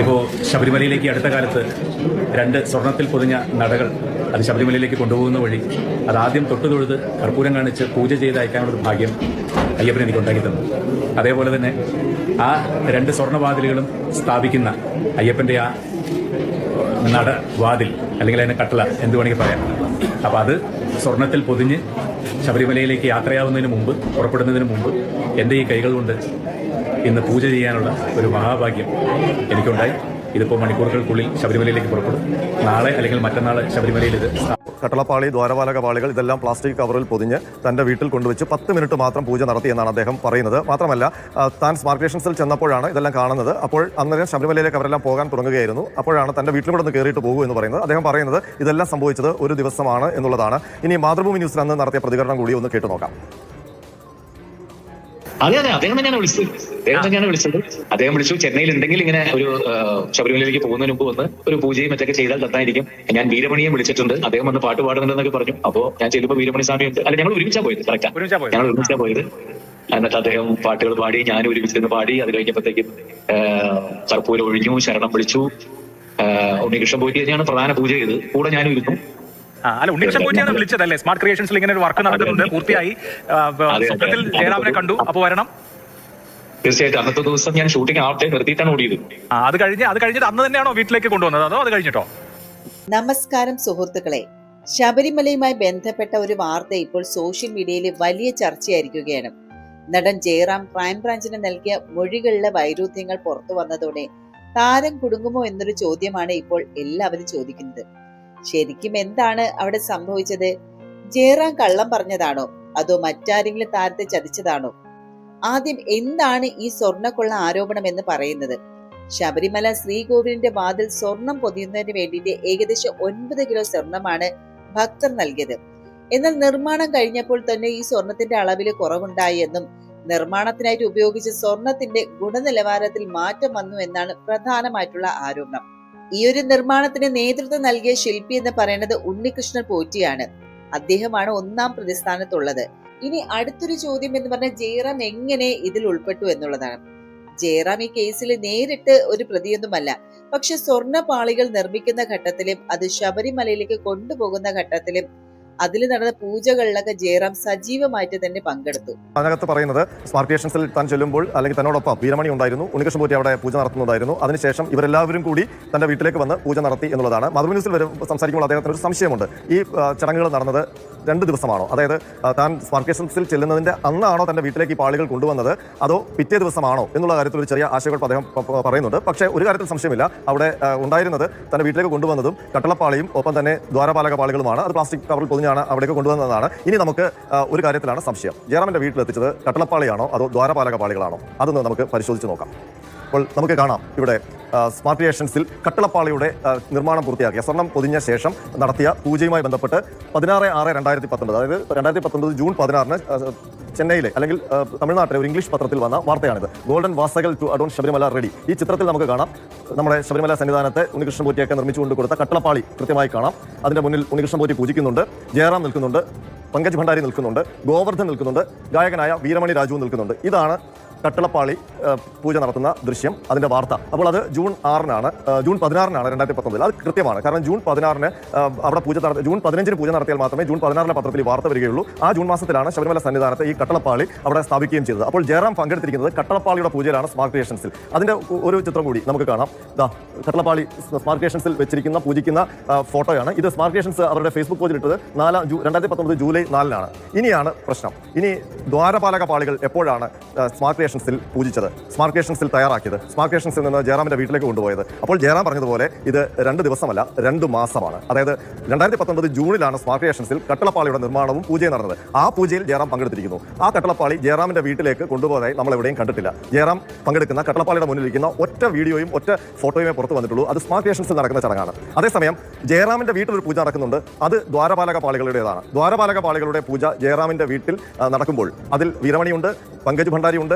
ഇപ്പോൾ ശബരിമലയിലേക്ക് അടുത്ത കാലത്ത് രണ്ട് സ്വർണത്തിൽ പൊതിഞ്ഞ നടകൾ അത് ശബരിമലയിലേക്ക് കൊണ്ടുപോകുന്ന വഴി അത് ആദ്യം തൊട്ടു തൊഴുത് കർപ്പൂരം കാണിച്ച് പൂജ ചെയ്ത് അയക്കാനുള്ളൊരു ഭാഗ്യം അയ്യപ്പൻ എനിക്ക് ഉണ്ടാക്കി തന്നു. അതേപോലെ തന്നെ ആ രണ്ട് സ്വർണവാതിലുകളും സ്ഥാപിക്കുന്ന അയ്യപ്പന്റെ ആ നട വാതിൽ അല്ലെങ്കിൽ അതിനെ കട്ടള എന്ത് വേണമെങ്കിൽ പറയാം. അപ്പോൾ അത് സ്വർണത്തിൽ പൊതിഞ്ഞ് ശബരിമലയിലേക്ക് യാത്രയാവുന്നതിന് മുമ്പ് പുറപ്പെടുന്നതിന് മുമ്പ് എന്റെ ഈ കൈകൾ കൊണ്ട് ഇന്ന് പൂജ ചെയ്യാനുള്ള ഒരു മഹാഭാഗ്യം എനിക്കുണ്ടായി. ഇതിപ്പോൾ മണിക്കൂറുകൾക്കുള്ളിൽ ശബരിമലയിലേക്ക് പുറപ്പെടും. നാളെ അല്ലെങ്കിൽ മറ്റന്നാൾ ശബരിമലയിൽ ഇത് കട്ടളപ്പാളി ദ്വാരപാലക പാളികൾ ഇതെല്ലാം പ്ലാസ്റ്റിക് കവറിൽ പൊതിഞ്ഞ് തന്റെ വീട്ടിൽ കൊണ്ടുവച്ച് പത്ത് മിനിറ്റ് മാത്രം പൂജ നടത്തി എന്നാണ് അദ്ദേഹം പറയുന്നത്. മാത്രമല്ല താൻ സ്മാർട്ട് ചെന്നപ്പോഴാണ് ഇതെല്ലാം കാണുന്നത്. അപ്പോൾ അന്നേരം ശബരിമലയിലേക്ക് അവരെല്ലാം പോകാൻ തുടങ്ങുകയായിരുന്നു. അപ്പോഴാണ് തന്റെ വീട്ടിൽ കൂടെ ഒന്ന് കയറിയിട്ട് പോകൂ എന്ന് പറയുന്നത്. അദ്ദേഹം പറയുന്നത് ഇതെല്ലാം സംഭവിച്ചത് ഒരു ദിവസമാണ് എന്നുള്ളതാണ്. ഇനി മാതൃഭൂമി ന്യൂസിൽ അന്ന് നടത്തിയ പ്രതികരണം കൂടി ഒന്ന് കേട്ടു നോക്കാം. അതെ അതെ. അദ്ദേഹം തന്നെയാണ് വിളിച്ചത്. അദ്ദേഹം തന്നെയാണ് വിളിച്ചത്. അദ്ദേഹം വിളിച്ചു. ചെന്നൈയിൽ ഉണ്ടെങ്കിൽ ഇങ്ങനെ ഒരു ശബരിമലയിലേക്ക് പോകുന്നതിന് മുമ്പ് വന്ന് ഒരു പൂജയും മറ്റൊക്കെ ചെയ്താൽ നന്നായിരിക്കും. ഞാൻ വീരമണിയെ വിളിച്ചിട്ടുണ്ട്. അദ്ദേഹം വന്ന് പാട്ട് പാടുന്നുണ്ടെന്നൊക്കെ പറഞ്ഞു. അപ്പോ ഞാൻ ചെല്ലുമ്പോൾ വീരമണി സ്വാമി ഉണ്ട്. അല്ല ഞങ്ങൾ ഒരുമിച്ചാ പോയത്. കറക്റ്റാ ഞങ്ങൾ ഒരുമിച്ചാ പോയത്. എന്നിട്ട് അദ്ദേഹം പാട്ടുകൾ പാടി ഞാൻ ഒരുമിച്ചിരുന്ന് പാടി അത് കഴിഞ്ഞപ്പോഴത്തേക്കും കർപ്പൂരം ഒഴിഞ്ഞു ശരണം വിളിച്ചു. ഉണ്ണികൃഷ്ണൻ പോയിട്ട് തന്നെയാണ് പ്രധാന പൂജ ചെയ്ത് കൂടെ ഞാനും ഇരുന്നു. അല്ല ഉണ്ണികൃഷ്ണൻ വിളിച്ചത് വിളിച്ചതല്ലേ? സ്മാർട്ട് ക്രിയേഷൻസിൽ ഇങ്ങനെ ഒരു വർക്ക് നടക്കുന്നുണ്ട് പൂർത്തിയായി. സ്വപ്നത്തിൽ ജയറാമിനെ കണ്ടു. അപ്പൊ വരണം. തീർച്ചയായിട്ടും. അന്നത്തെ ദിവസം ഞാൻ ഷൂട്ടിംഗ് ആവട്ടെ നിർത്തിയിട്ടാണ് ഓടിയത്. ആ, അത് കഴിഞ്ഞ് അത് കഴിഞ്ഞിട്ട് അന്ന് തന്നെയാണോ വീട്ടിലേക്ക് കൊണ്ടുവന്നത്? അതോ അത് കഴിഞ്ഞിട്ടോ? നമസ്കാരം സുഹൃത്തുക്കളെ. ശബരിമലയുമായി ബന്ധപ്പെട്ട ഒരു വാർത്ത ഇപ്പോൾ സോഷ്യൽ മീഡിയയിൽ വലിയ ചർച്ചയായിരിക്കുകയാണ്. നടൻ ജയറാം ക്രൈംബ്രാഞ്ചിന് നൽകിയ മൊഴികളിലെ വൈരുദ്ധ്യങ്ങൾ പുറത്തു വന്നതോടെ താരം കുടുങ്ങുമോ എന്നൊരു ചോദ്യമാണ് ഇപ്പോൾ എല്ലാവരും ചോദിക്കുന്നത്. ശരിക്കും എന്താണ് അവിടെ സംഭവിച്ചത്? ജയറാം കള്ളം പറഞ്ഞതാണോ? അതോ മറ്റാരെങ്കിലും താരത്തെ ചതിച്ചതാണോ? ആദ്യം എന്താണ് ഈ സ്വർണക്കൊള്ള ആരോപണം എന്ന് പറയുന്നത്? ശബരിമല ശ്രീകോവിലിന്റെ വാതിൽ സ്വർണം പൊതിയുന്നതിന് വേണ്ടിയിട്ട് ഏകദേശം ഒൻപത് കിലോ സ്വർണമാണ് ഭക്തർ നൽകിയത്. എന്നാൽ നിർമ്മാണം കഴിഞ്ഞപ്പോൾ തന്നെ ഈ സ്വർണത്തിന്റെ അളവിൽ കുറവുണ്ടായി എന്നും നിർമ്മാണത്തിനായിട്ട് ഉപയോഗിച്ച സ്വർണത്തിന്റെ ഗുണനിലവാരത്തിൽ മാറ്റം വന്നു എന്നാണ് പ്രധാനമായിട്ടുള്ള ആരോപണം. ഈ ഒരു നിർമ്മാണത്തിന് നേതൃത്വം നൽകിയ ശില്പി എന്ന് പറയുന്നത് ഉണ്ണികൃഷ്ണൻ പോറ്റിയാണ്. അദ്ദേഹമാണ് ഒന്നാം പ്രതിസ്ഥാനത്തുള്ളത്. ഇനി അടുത്തൊരു ചോദ്യം എന്ന് പറഞ്ഞാൽ ജയറാം എങ്ങനെ ഇതിൽ ഉൾപ്പെട്ടു എന്നുള്ളതാണ്. ജയറാം ഈ കേസിൽ നേരിട്ട് ഒരു പ്രതിയൊന്നുമല്ല. പക്ഷെ സ്വർണ പാളികൾ നിർമ്മിക്കുന്ന ഘട്ടത്തിലും അത് ശബരിമലയിലേക്ക് കൊണ്ടുപോകുന്ന ഘട്ടത്തിലും അതിൽ നടന്ന പൂജകളിലൊക്കെ ജയറാം സജീവമായിട്ട് തന്നെ പങ്കെടുത്തു. അതിനകത്ത് പറയുന്നത് സ്മാർട്ട് സ്റ്റേഷൻസിൽ താൻ ചെല്ലുമ്പോൾ അല്ലെങ്കിൽ തന്നോടൊപ്പം വീരമണി ഉണ്ടായിരുന്നു. ഉണ്ണികൃഷ്ണൻ പോറ്റി അവിടെ പൂജ നടത്തുന്നതായിരുന്നു. അതിനുശേഷം ഇവരെല്ലാവരും കൂടി തന്റെ വീട്ടിലേക്ക് വന്ന് പൂജ നടത്തി എന്നുള്ളതാണ്. മാതൃഭൂമി ന്യൂസിൽ വരും സംസാരിക്കുമ്പോൾ അദ്ദേഹത്തിന് ഒരു സംശയമുണ്ട്. ഈ ചടങ്ങുകൾ നടന്നത് രണ്ട് ദിവസമാണോ? അതായത് താൻ സ്മാർട്ട് സ്റ്റേഷൻസിൽ ചെല്ലുന്നതിന്റെ അന്നാണോ തന്റെ വീട്ടിലേക്ക് ഈ പാളികൾ കൊണ്ടുവന്നത്? അതോ പിറ്റേ ദിവസമാണോ എന്നുള്ള കാര്യത്തിൽ ഒരു ചെറിയ ആശയക്കുഴപ്പം അദ്ദേഹം പറയുന്നുണ്ട്. പക്ഷേ ഒരു കാര്യത്തിൽ സംശയമില്ല. അവിടെ ഉണ്ടായിരുന്നത് തന്റെ വീട്ടിലേക്ക് കൊണ്ടുവന്നതും കട്ടളപ്പാളിയും ഒപ്പം തന്നെ ദ്വാരപാലക പാളികളുമാണ്. അത് പ്ലാസ്റ്റിക് കവറിൽ പൊതിഞ്ഞാണ് അവിടേക്ക് കൊണ്ടുവന്നതാണ് ഇനി നമുക്ക് ഒരു കാര്യത്തിലാണ് സംശയം. ജയറാമിന്റെ വീട്ടിലെത്തിച്ചത് കട്ടളപ്പാളിയാണോ അതോ ദ്വാരപാലക പാളികളാണോ? അതൊന്ന് നമുക്ക് പരിശോധിച്ച് നോക്കാം. അപ്പോൾ നമുക്ക് കാണാം ഇവിടെ സ്മാർട്ട് ക്രിയേഷൻസിൽ കട്ടളപ്പാളിയുടെ നിർമ്മാണം പൂർത്തിയാക്കിയ സ്വർണം പൊതിഞ്ഞ ശേഷം നടത്തിയ പൂജയുമായി ബന്ധപ്പെട്ട് പതിനാറ് ആറ് രണ്ടായിരത്തി പത്തൊമ്പത് അതായത് രണ്ടായിരത്തി പത്തൊമ്പത് ജൂൺ പതിനാറിന് ചെന്നൈയിലെ അല്ലെങ്കിൽ തമിഴ്നാട്ടിലെ ഒരു ഇംഗ്ലീഷ് പത്രത്തിൽ വന്ന വാർത്തയാണിത്. ഗോൾഡൻ വാസകൾ ടു അഡോൺ ശബരിമല റെഡി. ഈ ചിത്രത്തിൽ നമുക്ക് കാണാം നമ്മുടെ ശബരിമല സന്നിധാനത്തെ നിർമ്മിച്ചു നിർമ്മിച്ചുകൊണ്ട് കൊടുത്ത കട്ടളപ്പാളി കൃത്യമായി കാണാം. അതിന്റെ മുന്നിൽ ഉണ്ണികൃഷ്ണൻ പോറ്റി പൂജിക്കുന്നുണ്ട് ജയറാം നിൽക്കുന്നുണ്ട് പങ്കജ് ഭണ്ഡാരി നിൽക്കുന്നുണ്ട് ഗോവർദ്ധൻ നിൽക്കുന്നുണ്ട് ഗായകനായ വീരമണി രാജുവും നിൽക്കുന്നുണ്ട്. ഇതാണ് കട്ടളപ്പാളി പൂജ നടത്തുന്ന ദൃശ്യം അതിന്റെ വാർത്ത. അപ്പോൾ അത് ജൂൺ ആറിനാണ് ജൂൺ പതിനാറിനാണ് രണ്ടായിരത്തി പത്തൊമ്പതിൽ. അത് കൃത്യമാണ്. കാരണം ജൂൺ പതിനാറിന് അവിടെ പൂജ നടത്തി ജൂൺ പതിനഞ്ചിന് പൂജ നടത്തിയാൽ മാത്രമേ ജൂൺ പതിനാറിലെ പത്രത്തിൽ വാർത്ത വരികയുള്ളൂ. ആ ജൂൺ മാസത്തിലാണ് ശബരിമല സന്നിധാനത്ത് ഈ കട്ടളപ്പാളി അവിടെ സ്ഥാപിക്കുകയും ചെയ്തത്. അപ്പോൾ ജയറാം പങ്കെടുത്തിരിക്കുന്നത് കട്ടളപ്പാളിയുടെ പൂജയിലാണ് സ്മാർട്ട് ക്രിയേഷൻസിൽ അതിന്റെ ഒരു ചിത്രം കൂടി നമുക്ക് കാണാം. ദാ കട്ടളപ്പാളി സ്മാർട്ട് ക്രിയേഷൻസിൽ വെച്ചിരിക്കുന്ന പൂജിക്കുന്ന ഫോട്ടോയാണ്. ഇത് സ്മാർട്ട് ക്രിയേഷൻസ് അവരുടെ ഫേസ്ബുക്ക് പേജിൽ ഇട്ടത് നാലാം ജൂ രണ്ടായിരത്തി പത്തൊമ്പത് ജൂലൈ നാലിനാണ്. ഇനിയാണ് പ്രശ്നം. ഇനി ദ്വാരപാലക പാളികൾ എപ്പോഴാണ് സ്മാർട്ട് സ്മാർട്ട് ക്രിയേഷൻസിൽ പൂജിച്ചത് സ്മാർട്ട് ക്രിയേഷൻസിൽ തയ്യാറാക്കിയത് സ്മാർട്ട് ക്രിയേഷൻസിൽ നിന്ന് ജയറാമിന്റെ വീട്ടിലേക്ക് കൊണ്ടുപോയത്. അപ്പോൾ ജയറാം പറഞ്ഞതുപോലെ ഇത് രണ്ട് ദിവസമല്ല രണ്ട് മാസമാണ്. അതായത് രണ്ടായിരത്തി പത്തൊമ്പത് ജൂണിലാണ് സ്മാർട്ട് ക്രിയേഷൻസിൽ കട്ടളപ്പാളിയുടെ നിർമ്മാണവും പൂജയും നടന്നത്. ആ പൂജയിൽ ജയറാം പങ്കെടുത്തിരിക്കുന്നു. ആ കട്ടളപ്പാളി ജയറാമിന്റെ വീട്ടിലേക്ക് കൊണ്ടുപോയതായി നമ്മൾ എവിടെയും കണ്ടിട്ടില്ല. ജയറാം പങ്കെടുക്കുന്ന കട്ടളപ്പാളിയുടെ മുന്നിലിരിക്കുന്ന ഒറ്റ വീഡിയോയും ഒറ്റ ഫോട്ടോയുമേ പുറത്തു വന്നിട്ടുള്ളൂ. അത് സ്മാർട്ട് ക്രിയേഷൻസിൽ നടക്കുന്ന ചടങ്ങാണ്. അതേസമയം ജയറാമിന്റെ വീട്ടിൽ ഒരു പൂജ നടക്കുന്നുണ്ട്. അത് ദ്വാരപാലക പാളികളുടേതാണ്. ദ്വാരപാലക പാളികളുടെ പൂജ ജയറാമിന്റെ വീട്ടിൽ നടക്കുമ്പോൾ അതിൽ വീരമണിയുണ്ട് പങ്കജ് ഭണ്ഡാരിയുണ്ട്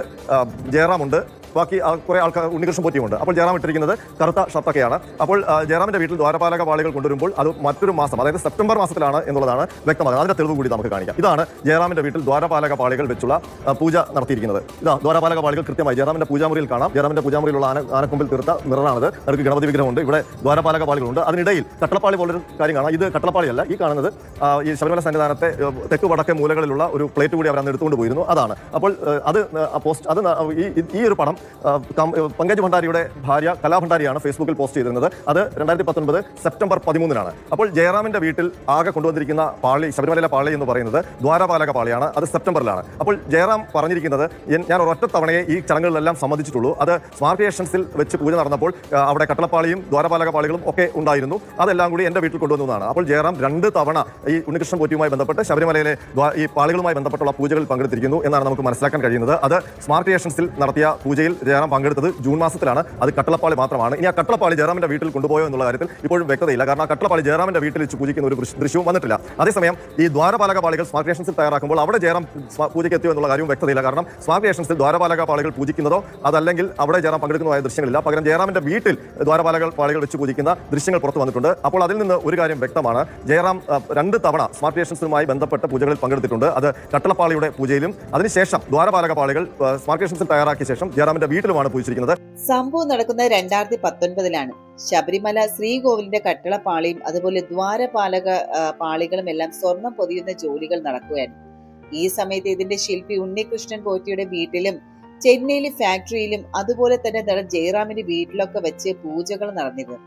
ജയറാമുണ്ട്. ബാക്കി കുറേ ആൾക്കാർ ഉണ്ണികൃഷ്ണൻ പോറ്റിയുമുണ്ട്. അപ്പോൾ ജയറാം ഇട്ടിരിക്കുന്നത് കറുത്ത ഷർട്ടൊക്കെയാണ്. അപ്പോൾ ജയറാമിന്റെ വീട്ടിൽ ദ്വാരപാലക വാളികൾ കൊണ്ടുവരുമ്പോൾ അത് മറ്റൊരു മാസം അതായത് സെപ്റ്റംബർ മാസത്തിലാണ് എന്നുള്ളതാണ് വ്യക്തമാകുന്നത്. അതിന്റെ തെളിവ് കൂടി നമുക്ക് കാണിക്കാം. ഇതാണ് ജയറാമിന്റെ വീട്ടിൽ ദ്വാരപാലക പാളികൾ വെച്ചുള്ള പൂജ നടത്തിയിരിക്കുന്നത്. ഇതാ ദ്വാരപാലക പാളികൾ കൃത്യമായി ജയറാമിന്റെ പൂജാമുറിയിൽ കാണാം. ജയറാമിന്റെ പൂജാമുറിയിലുള്ള ആന ആനക്കൊമ്പിൽ തീർത്ത മിററാണിത്. അവർക്ക് ഗണപതി വിഗ്രഹമുണ്ട്. ഇവിടെ ദ്വാരപാലക പാളികളുണ്ട്. അതിനിടയിൽ കട്ടളപ്പാളി പോലൊരു കാര്യം കാണാം ഇത് കട്ടളപ്പാളിയല്ല ഈ കാണുന്നത് ഈ ശബരിമല സന്നിധാനത്തെ തെക്ക് വടക്കേ മൂലകളിലുള്ള ഒരു പ്ലേറ്റ് കൂടി അവർ അന്ന് എടുത്തുകൊണ്ട് പോയിരുന്നു. അതാണ്. അപ്പോൾ അത് പോസ്റ്റ് അത് ഈ ഈ ഒരു പടം പങ്കജ് ഭണ്ഡാരിയുടെ ഭാര്യ കലാ ഭണ്ഡാരിയാണ് ഫേസ്ബുക്കിൽ പോസ്റ്റ് ചെയ്തിരുന്നത്. അത് രണ്ടായിരത്തി പത്തൊൻപത് സെപ്റ്റംബർ പതിമൂന്നിനാണ്. അപ്പോൾ ജയറാമിന്റെ വീട്ടിൽ ആകെ കൊണ്ടുവന്നിരിക്കുന്ന പാളി ശബരിമലയിലെ പാളി എന്ന് പറയുന്നത് ദ്വാരപാലക പാളിയാണ്. അത് സെപ്റ്റംബറിലാണ്. അപ്പോൾ ജയറാം പറഞ്ഞിരിക്കുന്നത് ഞാൻ ഒരൊറ്റ തവണയെ ഈ ചടങ്ങുകളിലെല്ലാം സംബന്ധിച്ചിട്ടുള്ളൂ അത് സ്മാർട്ട് ക്രിയേഷൻസിൽ വെച്ച് പൂജ നടന്നപ്പോൾ അവിടെ കട്ടളപ്പാളിയും ദ്വാരപാലക പാളികളും ഒക്കെ ഉണ്ടായിരുന്നു. അതെല്ലാം കൂടി എന്റെ വീട്ടിൽ കൊണ്ടുവന്നതാണ് അപ്പോൾ ജയറാം രണ്ട് തവണ ഈ ഉണ്ണികൃഷ്ണൻ പോറ്റിയുമായി ബന്ധപ്പെട്ട് ശബരിമലയിലെ ഈ പാളികളുമായി ബന്ധപ്പെട്ടുള്ള പൂജകളിൽ പങ്കെടുത്തിരിക്കുന്നു എന്നാണ് നമുക്ക് മനസ്സിലാക്കാൻ കഴിയുന്നത്. അത് സ്മാർട്ട് ക്രിയേഷൻസിൽ നടത്തിയ പൂജയിൽ ജയറാം പങ്കെടുത്തത് ജൂൺ മാസത്തിലാണ്. അത് കട്ടളപ്പാളി മാത്രമാണ്. ഇനി ആ കട്ടളപ്പാളി ജയറാമിന്റെ വീട്ടിൽ കൊണ്ടുപോയോ എന്നുള്ള കാര്യത്തിൽ ഇപ്പോഴും വ്യക്തതയില്ല. കാരണം ആ കട്ടളപ്പാളി ജയറാമിന്റെ വീട്ടിൽ വെച്ച് പൂജിക്കുന്ന ഒരു ദൃശ്യവും വന്നിട്ടില്ല. അതേസമയം ഈ ദ്വാരപാലക പാളികൾ സ്മാർട്ട് തയ്യാറാക്കുമ്പോൾ അവിടെ ജയറാം പൂജയ്ക്ക് എത്തിയോ എന്നുള്ള കാര്യവും വ്യക്തതയില്ല. കാരണം സ്മാർട്ട് ക്രിയേഷൻസിൽ ദ്വാരപാലക പാളികൾ പൂജിക്കുന്നതോ അതല്ലെങ്കിൽ അവിടെ ജയറാം പങ്കെടുക്കുന്നതായ ദൃശ്യങ്ങളില്ല. പകരം ജയറാമിന്റെ വീട്ടിൽ ദ്വാരപാലക പാളികൾ വെച്ച് പൂജിക്കുന്ന ദൃശ്യങ്ങൾ പുറത്തു വന്നിട്ടുണ്ട്. അപ്പോൾ അതിൽ നിന്ന് ഒരു കാര്യം വ്യക്തമാണ്. ജയറാം രണ്ട് തവണ സ്മാർട്ട് ക്രിയേഷൻസുമായി ബന്ധപ്പെട്ട പൂജകളിൽ പങ്കെടുത്തിട്ടുണ്ട്. അത് കട്ടളപ്പാളിയുടെ പൂജയിലും അതിനുശേഷം ദ്വാരപാലക പാളികൾ സ്മാർട്ട് തയ്യാറാക്കിയ ശേഷം ജയറാമിന്റെ വീട്ടിലുമാണ് പൂജിച്ചിരിക്കുന്നത്. സംഭവം നടക്കുന്നത് രണ്ടായിരത്തി പത്തൊൻപതിലാണ് ശബരിമല ശ്രീകോവിലിന്റെ കട്ടളപ്പാളിയും അതുപോലെ ദ്വാരപാലക പാളികളും എല്ലാം സ്വർണം പൊതിയുന്ന ജോലികൾ നടക്കുകയാണ്. ഈ സമയത്ത് ഇതിന്റെ ശില്പി ഉണ്ണികൃഷ്ണൻ പോറ്റിയുടെ വീട്ടിലും ചെന്നൈയിലെ ഫാക്ടറിയിലും അതുപോലെ തന്നെ നട ജയറാമിന്റെ വീട്ടിലൊക്കെ വെച്ച് പൂജകൾ നടന്നിരുന്നു.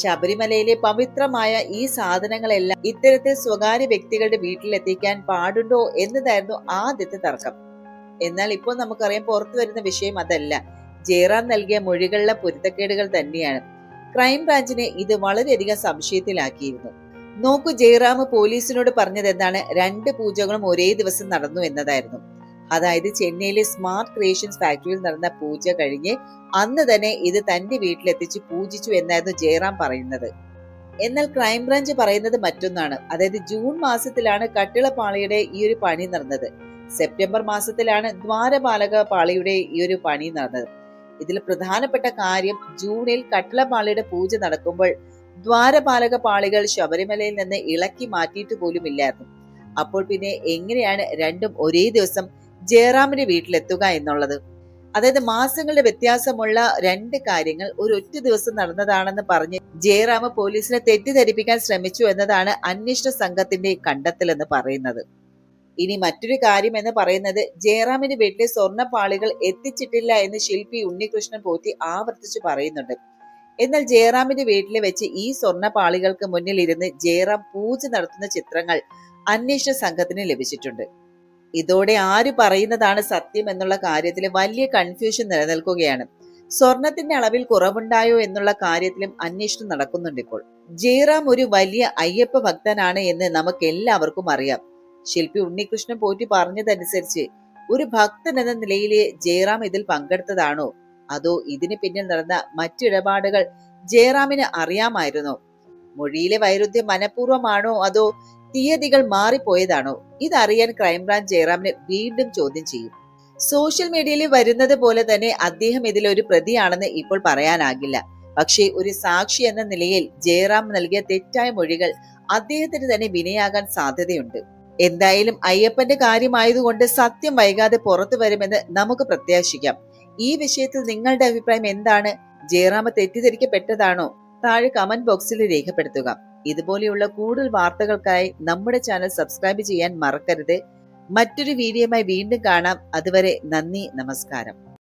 ശബരിമലയിലെ പവിത്രമായ ഈ സാധനങ്ങളെല്ലാം ഇത്തരത്തിൽ സ്വകാര്യ വ്യക്തികളുടെ വീട്ടിലെത്തിക്കാൻ പാടുണ്ടോ എന്നതായിരുന്നു ആദ്യത്തെ തർക്കം. എന്നാൽ ഇപ്പോൾ നമുക്കറിയാം പുറത്തു വരുന്ന വിഷയം അതല്ല. ജയറാം നൽകിയ മൊഴികളിലെ പൊരുത്തക്കേടുകൾ തന്നെയാണ്. ക്രൈംബ്രാഞ്ചിനെ ഇത് വളരെയധികം സംശയത്തിലാക്കിയിരുന്നു. നോക്കൂ ജയറാം പോലീസിനോട് പറഞ്ഞത് എന്താണ്? രണ്ട് പൂജകളും ഒരേ ദിവസം നടന്നു എന്നതായിരുന്നു. അതായത് ചെന്നൈയിലെ സ്മാർട്ട് ക്രിയേഷൻസ് ഫാക്ടറിയിൽ നടന്ന പൂജ കഴിഞ്ഞ് അന്ന് തന്നെ ഇത് തന്റെ വീട്ടിലെത്തിച്ച് പൂജിച്ചു എന്നായിരുന്നു ജയറാം പറയുന്നത്. എന്നാൽ ക്രൈംബ്രാഞ്ച് പറയുന്നത് മറ്റൊന്നാണ്. അതായത് ജൂൺ മാസത്തിലാണ് കട്ടിളപ്പാളിയുടെ ഈ ഒരു പണി നടന്നത്. സെപ്റ്റംബർ മാസത്തിലാണ് ദ്വാരപാലക പാളിയുടെ ഈ ഒരു പണി നടന്നത്. ഇതിൽ പ്രധാനപ്പെട്ട കാര്യം ജൂണിൽ കട്ടിളപാളിയുടെ പൂജ നടക്കുമ്പോൾ ദ്വാരപാലക പാളികൾ ശബരിമലയിൽ നിന്ന് ഇളക്കി മാറ്റിയിട്ട് പോലുമില്ലായിരുന്നു അപ്പോൾ പിന്നെ എങ്ങനെയാണ് രണ്ടും ഒരേ ദിവസം ജയറാമിന്റെ വീട്ടിലെത്തുക എന്നുള്ളത്? അതായത് മാസങ്ങളുടെ വ്യത്യാസമുള്ള രണ്ട് കാര്യങ്ങൾ ഒരു ഒറ്റ ദിവസം നടന്നതാണെന്ന് പറഞ്ഞ് ജയറാമ പോലീസിനെ തെറ്റിദ്ധരിപ്പിക്കാൻ ശ്രമിച്ചു എന്നതാണ് അന്വേഷണ സംഘത്തിന്റെ കണ്ടെത്തൽ എന്ന് പറയുന്നത്. ഇനി മറ്റൊരു കാര്യം എന്ന് പറയുന്നത് ജയറാമിന് വീട്ടിലെ സ്വർണപ്പാളികൾ എത്തിച്ചിട്ടില്ല എന്ന് ശില്പി ഉണ്ണികൃഷ്ണൻ പോറ്റി ആവർത്തിച്ചു പറയുന്നുണ്ട്. എന്നാൽ ജയറാമിന്റെ വീട്ടിൽ വെച്ച് ഈ സ്വർണപ്പാളികൾക്ക് മുന്നിൽ ഇരുന്ന് ജയറാം പൂജ നടത്തുന്ന ചിത്രങ്ങൾ അന്വേഷണ സംഘത്തിന് ലഭിച്ചിട്ടുണ്ട്. ഇതോടെ ആര് പറയുന്നതാണ് സത്യം എന്നുള്ള കാര്യത്തിൽ വലിയ കൺഫ്യൂഷൻ നിലനിൽക്കുകയാണ്. സ്വർണത്തിന്റെ അളവിൽ കുറവുണ്ടായോ എന്നുള്ള കാര്യത്തിലും അന്വേഷണം നടക്കുന്നുണ്ട് ഇപ്പോൾ. ജയറാം ഒരു വലിയ അയ്യപ്പ ഭക്തനാണ് എന്ന് നമുക്ക് എല്ലാവർക്കും അറിയാം. ശില്പി ഉണ്ണികൃഷ്ണൻ പോറ്റി പറഞ്ഞതനുസരിച്ച് ഒരു ഭക്തൻ എന്ന നിലയിൽ ജയറാം ഇതിൽ പങ്കെടുത്തതാണോ? അതോ ഇതിന് പിന്നിൽ നടന്ന മറ്റിടപാടുകൾ ജയറാമിന് അറിയാമായിരുന്നോ? മൊഴിയിലെ വൈരുദ്ധ്യം മനഃപൂർവമാണോ അതോ തീയതികൾ മാറിപ്പോയതാണോ? ഇതറിയാൻ ക്രൈംബ്രാഞ്ച് ജയറാമിനെ വീണ്ടും ചോദ്യം ചെയ്യും. സോഷ്യൽ മീഡിയയിൽ വരുന്നത് പോലെ തന്നെ അദ്ദേഹം ഇതിൽ ഒരു പ്രതിയാണെന്ന് ഇപ്പോൾ പറയാനാകില്ല. പക്ഷേ ഒരു സാക്ഷി എന്ന നിലയിൽ ജയറാം നൽകിയ തെറ്റായ മൊഴികൾ അദ്ദേഹത്തിന് തന്നെ വിനയാകാൻ സാധ്യതയുണ്ട്. എന്തായാലും അയ്യപ്പന്റെ കാര്യമായതുകൊണ്ട് സത്യം വൈകാതെ പുറത്തു വരുമെന്ന് നമുക്ക് പ്രത്യാശിക്കാം. ഈ വിഷയത്തിൽ നിങ്ങളുടെ അഭിപ്രായം എന്താണ്? ജയറാമ തെറ്റിദ്ധരിക്കപ്പെട്ടതാണോ? താഴെ കമന്റ് ബോക്സിൽ രേഖപ്പെടുത്തുക. ഇതുപോലെയുള്ള കൂടുതൽ വാർത്തകൾക്കായി നമ്മുടെ ചാനൽ സബ്സ്ക്രൈബ് ചെയ്യാൻ മറക്കരുത്. മറ്റൊരു വീഡിയോയുമായി വീണ്ടും കാണാം. അതുവരെ നന്ദി നമസ്കാരം.